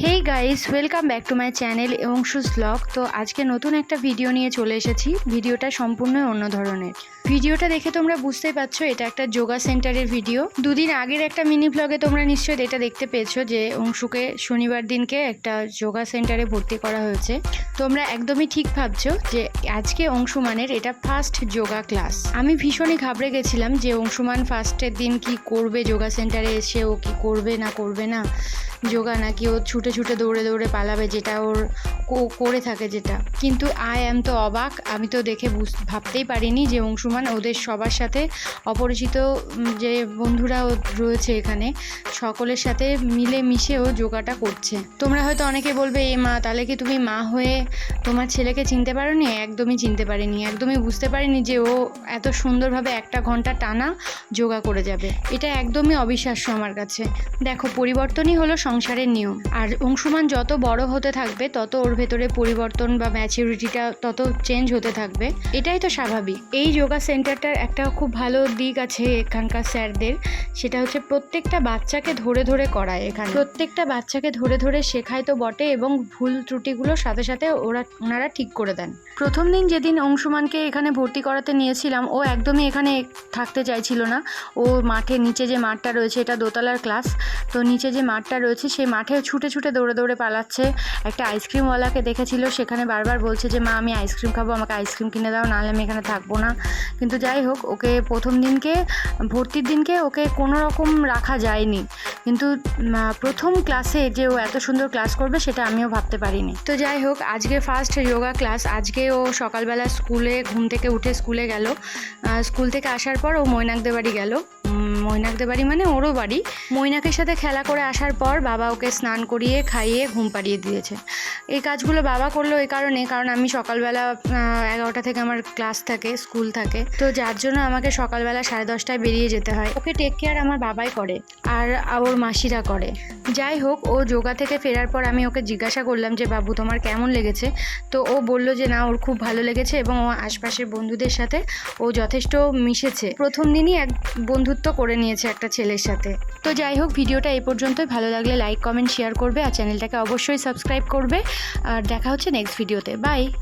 Hey, hey guys welcome back to my channel Anshus blog তো আজকে নতুন একটা ভিডিও নিয়ে চলে এসেছি। ভিডিওটা সম্পূর্ণ অন্য ধরনের। ভিডিওটা দেখে তোমরা বুঝতেই পারছ, এটা একটা যোগা সেন্টারের ভিডিও দুদিন আগের একটা মিনি ব্লগে তোমরা নিশ্চয়ই এটা দেখতে পেয়েছ যে অংশুকে শনিবার দিনকে একটা যোগা সেন্টারে ভর্তি করা হয়েছে। তোমরা একদমই ঠিক ভাবছ যে আজকে অংশুমানের এটা ফার্স্ট যোগা ক্লাস আমি ভীষণই ঘাবড়ে গেছিলাম যে অংশুমান ফার্স্টের দিন কি করবে যোগা সেন্টারে এসে ও কি করবে না করবে না? যোগা নাকি ও ছুটে ছুটে দৌড়ে দৌড়ে পালাবে, যেটা ওর করে থাকে যেটা। কিন্তু আই অ্যাম তো অবাক, আমি তো দেখে ভাবতেই পারিনি যে অংশুমান ওদের সবার সাথে অপরিচিত যে বন্ধুরা রয়েছে এখানে, সকলের সাথে মিলে মিশে ও যোগাটা করছে। তোমরা হয়তো অনেকে বলবে, এ মা, তাহলে কি তুমি মা হয়ে তোমার ছেলেকে চিনতে পারো নি একদমই চিনতে পারিনি, একদমই বুঝতে পারিনি যে ও এত সুন্দরভাবে একটা ঘণ্টা টানা যোগা করে যাবে। এটা একদমই অবিশ্বাস্য আমার কাছে। দেখো, পরিবর্তনই হলো সংসারের নিয়ম। আর অংশুমান যত বড় হতে থাকবে, তত ওর ভেতরে পরিবর্তন বা ম্যাচিউরিটিটা তত চেঞ্জ হতে থাকবে। এটাই তো স্বাভাবিক। এই যোগা সেন্টারটার একটা খুব ভালো দিক আছে এখানকার স্যারদের, সেটা হচ্ছে প্রত্যেকটা বাচ্চাকে ধরে ধরে করায় এখানে। প্রত্যেকটা বাচ্চাকে ধরে ধরে শেখায় তো বটে এবং ভুল ত্রুটিগুলো সাথে সাথে ওরা, ওনারা ঠিক করে দেন। প্রথম দিন যেদিন অংশুমানকে এখানে ভর্তি করাতে নিয়েছিলাম, ও একদমই এখানে থাকতে চাইছিল না। ও মাঠে নিচে যে মাঠটা রয়েছে, এটা দোতলার ক্লাস তো নিচে যে মাঠটা রয়েছে সেই মাঠে ছুটে ছুটে দৌড়ে দৌড়ে দৌড়ে পালাচ্ছে। একটা আইসক্রিমওয়ালাকে দেখেছিল, সেখানে বারবার বলছে যে, মা, আমি আইসক্রিম খাব, আমাকে আইসক্রিম কিনে দাও, নাহলে আমি এখানে থাকব না। কিন্তু যাই হোক, ওকে প্রথম দিনকে, ভর্তির দিনকে ওকে কোনো রকম রাখা যায়নি। কিন্তু প্রথম ক্লাসে যে ও এত সুন্দর ক্লাস করবে সেটা আমিও ভাবতে পারিনি। তো যাই হোক, আজকে ফার্স্ট যোগা ক্লাস আজকে ও সকালবেলা স্কুলে ঘুম থেকে উঠে স্কুলে গেল। স্কুল থেকে আসার পর ও মৈনাকদের বাড়ি গেল। মৈনাকদের বাড়ি মানে ওরও বাড়ি। মৈনাকের সাথে খেলা করে আসার পর বাবা ওকে স্নান করিয়ে, খাইয়ে ঘুম পাড়িয়ে দিয়েছে। এই কাজগুলো বাবা করল এই কারণে, কারণ আমি সকালবেলা এগারোটা থেকে আমার ক্লাস থাকে, স্কুল থাকে। তো যার জন্য আমাকে সকালবেলা সাড়ে দশটায় বেরিয়ে যেতে হয়। ওকে টেক কেয়ার আমার বাবাই করে, আর ওর মাসিরা করে। যাই হোক, ও যোগা থেকে ফেরার পর আমি ওকে জিজ্ঞাসা করলাম যে, বাবু, তোমার কেমন লেগেছে? তো ও বলল যে, না, ওর খুব ভালো লেগেছে এবং ও আশপাশের বন্ধুদের সাথে ও যথেষ্ট মিশেছে। প্রথম দিনই এক বন্ধুত্ব করে নিয়েছে একটা ছেলের সাথে। তো যাই হোক, ভিডিওটা এই পর্যন্তই। ভালো লাগলে লাইক, কমেন্ট, শেয়ার করবে আর চ্যানেলটাকে অবশ্যই সাবস্ক্রাইব করবে। আর দেখা হচ্ছে নেক্সট ভিডিওতে। বাই!